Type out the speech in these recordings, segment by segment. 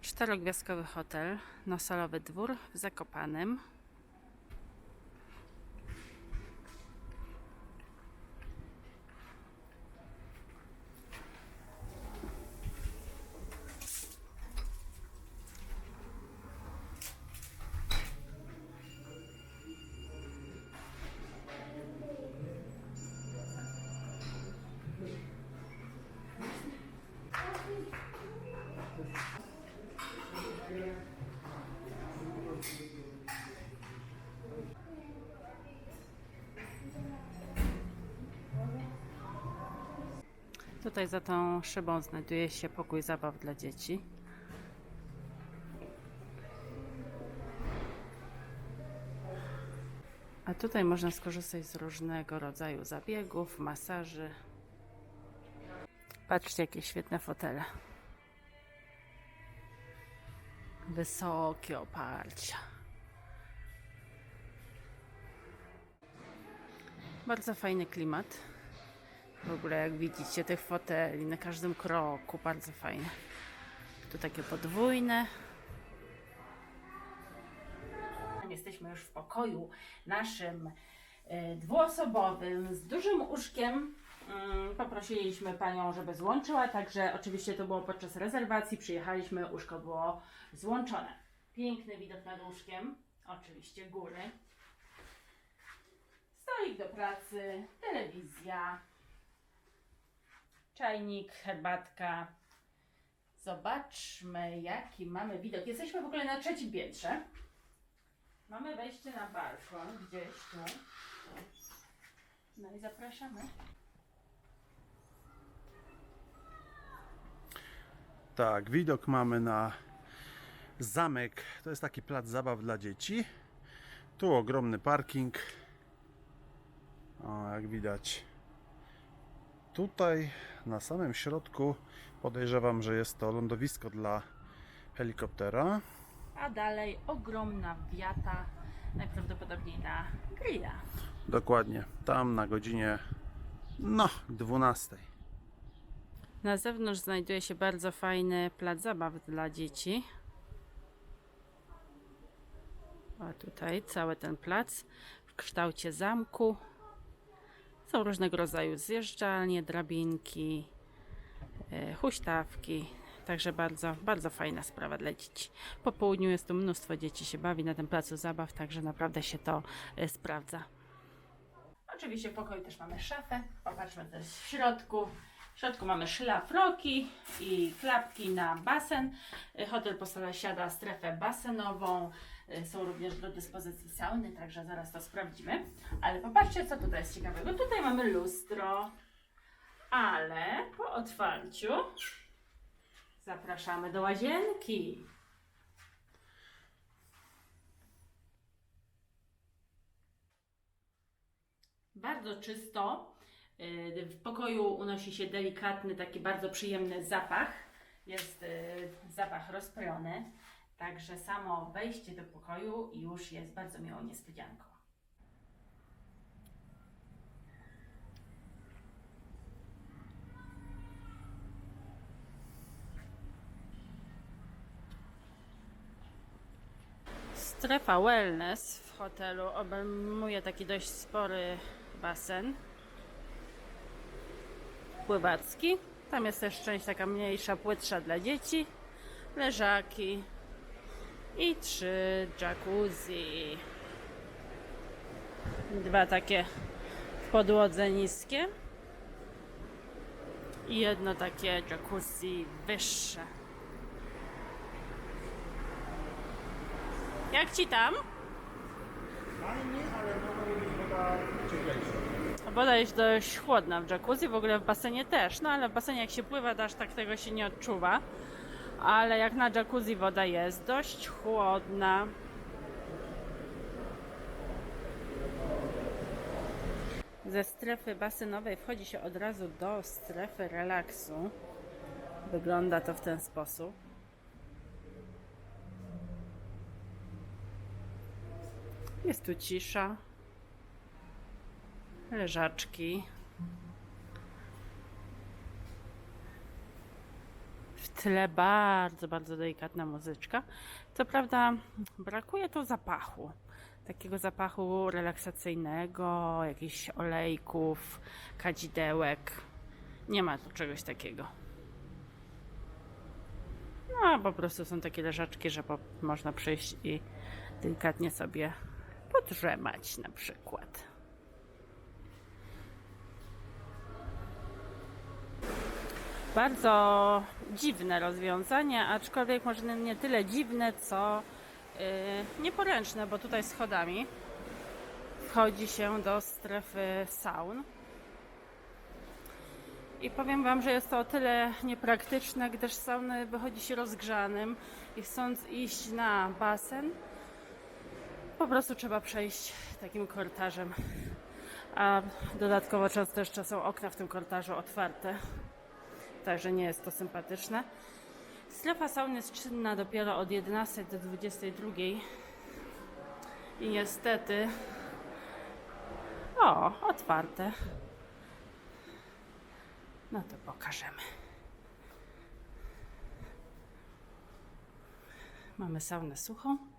Czterogwiazdkowy hotel, nosolowy dwór w Zakopanem. Tutaj za tą szybą znajduje się pokój zabaw dla dzieci. A tutaj można skorzystać z różnego rodzaju zabiegów, masaży. Patrzcie, jakie świetne fotele. Wysokie oparcia. Bardzo fajny klimat. W ogóle jak widzicie tych foteli na każdym kroku, bardzo fajne. Tu takie podwójne. Jesteśmy już w pokoju naszym e, dwuosobowym z dużym łóżkiem. Mm, Poprosiliśmy panią, żeby złączyła, także oczywiście to było podczas rezerwacji. Przyjechaliśmy, łóżko było złączone. Piękny widok nad łóżkiem, oczywiście góry. Stolik do pracy, telewizja, czajnik, herbatka. Zobaczmy, jaki mamy widok. Jesteśmy w ogóle na trzecim piętrze. Mamy wejście na balkon, gdzieś tu. No i zapraszamy. Tak, widok mamy na zamek. To jest taki plac zabaw dla dzieci. Tu ogromny parking. O, jak widać. Tutaj na samym środku podejrzewam, że jest to lądowisko dla helikoptera. A dalej ogromna wiata, najprawdopodobniej na grilla. Dokładnie, tam na godzinie no 12. Na zewnątrz znajduje się bardzo fajny plac zabaw dla dzieci. A tutaj cały ten plac w kształcie zamku. Są różnego rodzaju zjeżdżalnie, drabinki, e, huśtawki. Także bardzo, bardzo fajna sprawa dla dzieci. Po południu jest tu mnóstwo dzieci się bawi na tym placu zabaw, także naprawdę się to e, sprawdza. Oczywiście w pokoju też mamy szafę. Popatrzmy też w środku. W środku mamy szlafroki i klapki na basen. Y, Hotel posiada strefę basenową. Y, Są również do dyspozycji sauny, także zaraz to sprawdzimy. Ale popatrzcie, co tutaj jest ciekawego. Tutaj mamy lustro, ale po otwarciu zapraszamy do łazienki. bardzo czysto. Yy, W pokoju unosi się delikatny, taki bardzo przyjemny zapach. Jest yy, zapach rozprojony. Także samo wejście do pokoju już jest bardzo miłą niespodzianką. Strefa wellness w hotelu obejmuje taki dość spory basen pływacki. Tam jest też część taka mniejsza, płytsza dla dzieci, leżaki i trzy jacuzzi. Dwa takie w podłodze niskie i jedno takie jacuzzi wyższe. Jak ci tam? Fajnie, ale być woda cieplejsza. Woda jest dość chłodna w jacuzzi, w ogóle w basenie też, no ale w basenie jak się pływa, to aż tak tego się nie odczuwa. Ale jak na jacuzzi woda jest dość chłodna. Ze strefy basenowej wchodzi się od razu do strefy relaksu. Wygląda to w ten sposób. Jest tu cisza leżaczki. W w tle bardzo, bardzo delikatna muzyczka. Co prawda brakuje tu zapachu. Takiego zapachu relaksacyjnego, jakichś olejków, kadzidełek. Nie ma tu czegoś takiego. No, po prostu są takie leżaczki, że po, można przyjść i delikatnie sobie podrzemać na przykład. Bardzo dziwne rozwiązanie, aczkolwiek może nie tyle dziwne, co yy, nieporęczne, bo tutaj schodami wchodzi się do strefy saun. I powiem Wam, że jest to o tyle niepraktyczne, gdyż sauny wychodzi się rozgrzanym i chcąc iść na basen, po prostu trzeba przejść takim korytarzem. A dodatkowo często jeszcze są okna w tym korytarzu otwarte, także nie jest to sympatyczne. Strefa saun jest czynna dopiero od 11 do 22 i niestety o, otwarte. No to pokażemy. Mamy saunę suchą.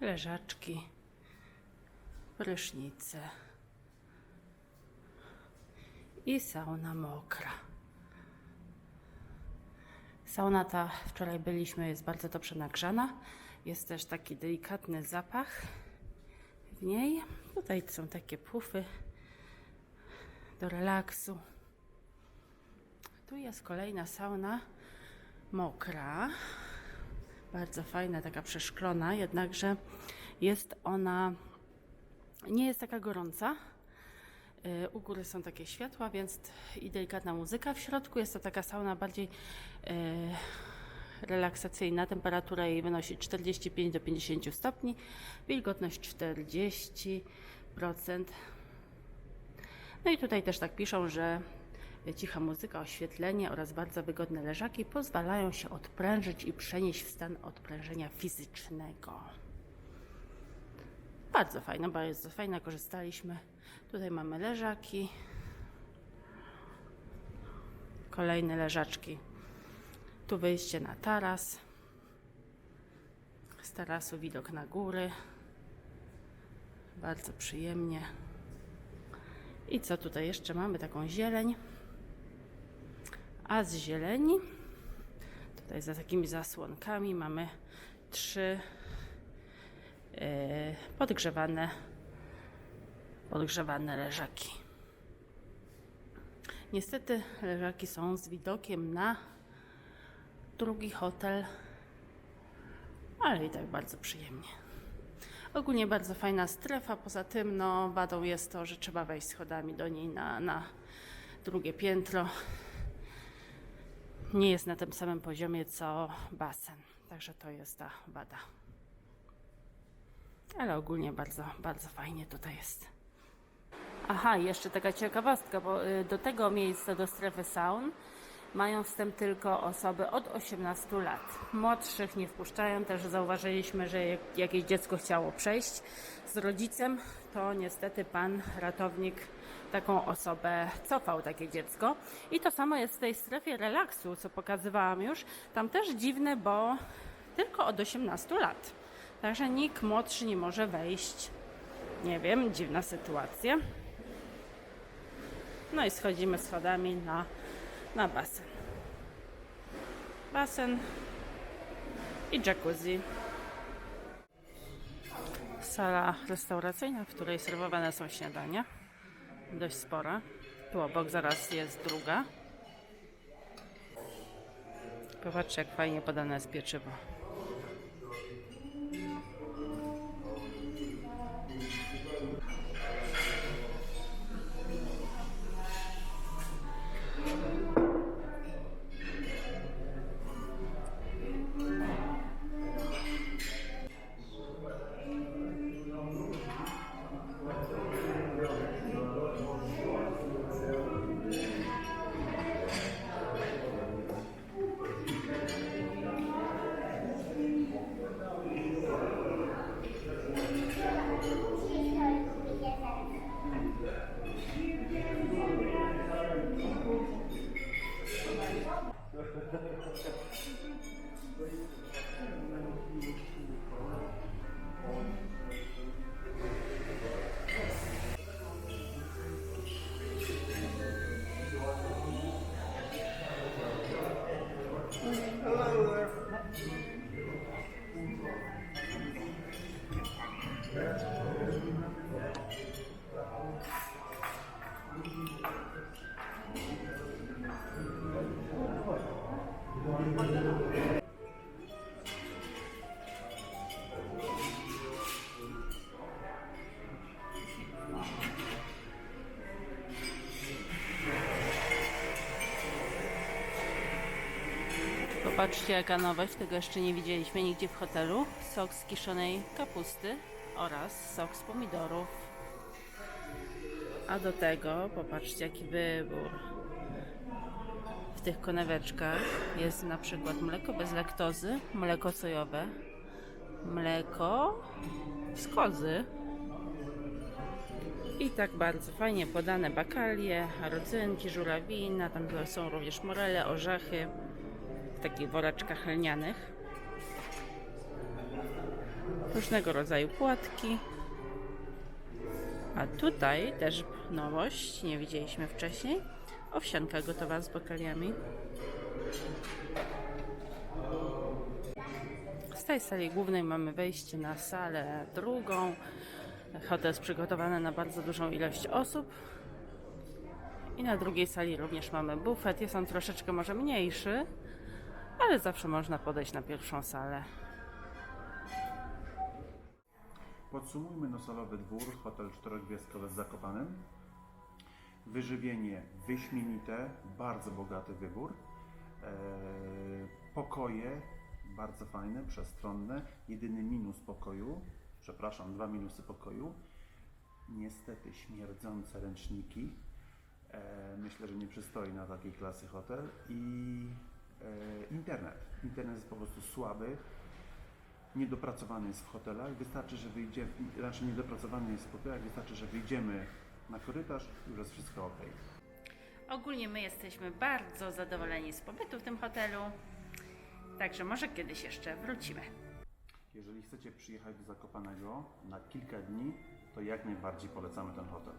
Leżaczki, prysznice i sauna mokra. Sauna ta, wczoraj byliśmy, jest bardzo dobrze nagrzana. Jest też taki delikatny zapach w niej. Tutaj są takie pufy do relaksu. Tu jest kolejna sauna mokra. Bardzo fajna, taka przeszklona, jednakże jest ona nie jest taka gorąca. Y, U góry są takie światła, więc i delikatna muzyka w środku. Jest to taka sauna bardziej y, relaksacyjna. Temperatura jej wynosi 45 do 50 stopni, wilgotność 40%. No i tutaj też tak piszą, że cicha muzyka, oświetlenie oraz bardzo wygodne leżaki pozwalają się odprężyć i przenieść w stan odprężenia fizycznego. Bardzo fajne, bardzo fajne, korzystaliśmy. Tutaj mamy leżaki. Kolejne leżaczki. Tu wyjście na taras. Z tarasu widok na góry. Bardzo przyjemnie. I co tutaj jeszcze mamy? Taką zieleń. A z zieleni, tutaj za takimi zasłonkami mamy trzy e, podgrzewane, podgrzewane leżaki. Niestety leżaki są z widokiem na drugi hotel, ale i tak bardzo przyjemnie. Ogólnie bardzo fajna strefa, poza tym no, wadą jest to, że trzeba wejść schodami do niej na, na drugie piętro. Nie jest na tym samym poziomie co basen, także to jest ta wada. Ale ogólnie bardzo, bardzo fajnie tutaj jest. Aha, jeszcze taka ciekawostka, bo y, do tego miejsca, do strefy saun mają wstęp tylko osoby od 18 lat. Młodszych nie wpuszczają, też zauważyliśmy, że jak jakieś dziecko chciało przejść z rodzicem, to niestety pan ratownik taką osobę cofał takie dziecko. I to samo jest w tej strefie relaksu, co pokazywałam już. Tam też dziwne, bo tylko od 18 lat. Także nikt młodszy nie może wejść. Nie wiem, dziwna sytuacja. No i schodzimy schodami na, na basen. Basen i jacuzzi. Sala restauracyjna, w której serwowane są śniadania. Dość spora. Tu obok zaraz jest druga. Popatrzcie, jak fajnie podane jest pieczywo. Popatrzcie jaka nowość, tego jeszcze nie widzieliśmy nigdzie w hotelu. Sok z kiszonej kapusty oraz sok z pomidorów. A do tego popatrzcie jaki wybór. W tych koneweczkach jest na przykład mleko bez laktozy, mleko sojowe, mleko z kozy i tak bardzo fajnie podane bakalie, rodzynki, żurawina, tam są również morele, orzechy w takich woreczkach lnianych. Różnego rodzaju płatki. A tutaj też nowość, nie widzieliśmy wcześniej. Owsianka gotowa z bakaliami. Z tej sali głównej mamy wejście na salę drugą. Hotel jest przygotowany na bardzo dużą ilość osób. I na drugiej sali również mamy bufet. Jest on troszeczkę może mniejszy, ale zawsze można podejść na pierwszą salę. Podsumujmy nosalowy dwór, hotel czterogwiazdkowy z Zakopanem. Wyżywienie wyśmienite, bardzo bogaty wybór. Eee, pokoje bardzo fajne, przestronne. Jedyny minus pokoju, przepraszam, dwa minusy pokoju. Niestety śmierdzące ręczniki. Eee, myślę, że nie przystoi na takiej klasy hotel. I internet. Internet jest po prostu słaby niedopracowany jest w hotelach. Wystarczy, że wyjdziemy, raczej niedopracowany jest w hotelach, wystarczy, że wyjdziemy na korytarz i już jest wszystko ok. Ogólnie my jesteśmy bardzo zadowoleni z pobytu w tym hotelu. Także może kiedyś jeszcze wrócimy. Jeżeli chcecie przyjechać do Zakopanego na kilka dni, to jak najbardziej polecamy ten hotel.